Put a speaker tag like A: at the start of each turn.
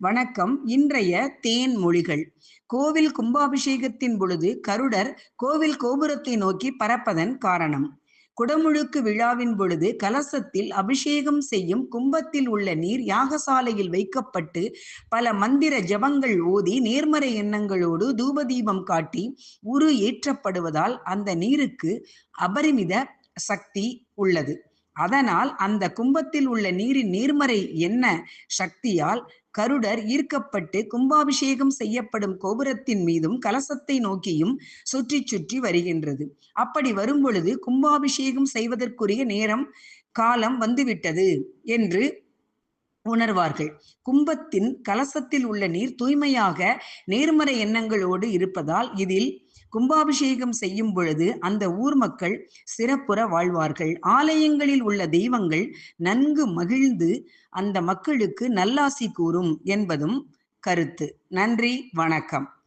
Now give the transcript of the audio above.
A: வணக்கம். இன்றைய தேன் மொழிகள். கோவில் கும்பாபிஷேகத்தின் பொழுது கருடர் கோவில் கோபுரத்தை நோக்கி பறப்பதன் காரணம். குடமுழுக்கு விழாவின் பொழுது கலசத்தில் அபிஷேகம் செய்யும் கும்பத்தில் உள்ள நீர் யாகசாலையில் வைக்கப்பட்டு பல மந்திர ஜபங்கள் ஓதி நேர்மறை எண்ணங்களோடு தூபதீபம் காட்டி உரு ஏற்றப்படுவதால் அந்த நீருக்கு அபரிமித சக்தி உள்ளது. அதனால் அந்த கும்பத்தில் உள்ள நீரின் நேர்மறை என்ன சக்தியால் கருடர் ஈர்க்கப்பட்டு கும்பாபிஷேகம் செய்யப்படும் கோபுரத்தின் மீதும் கலசத்தை நோக்கியும் சுற்றி சுற்றி வருகின்றது. அப்படி வரும் பொழுது கும்பாபிஷேகம் செய்வதற்குரிய நேரம் காலம் வந்துவிட்டது என்று உணர்வார்கள். கும்பத்தின் கலசத்தில் உள்ள நீர் தூய்மையாக நேர்மறை எண்ணங்களோடு இருப்பதால் இதில் கும்பாபிஷேகம் செய்யும் பொழுது அந்த ஊர் மக்கள் சிறப்புற வாழ்வார்கள். ஆலயங்களில் உள்ள தெய்வங்கள் நன்கு மகிழ்ந்து அந்த மக்களுக்கு நல்லாசி கூறும் என்பதும் கருத்து. நன்றி வணக்கம்.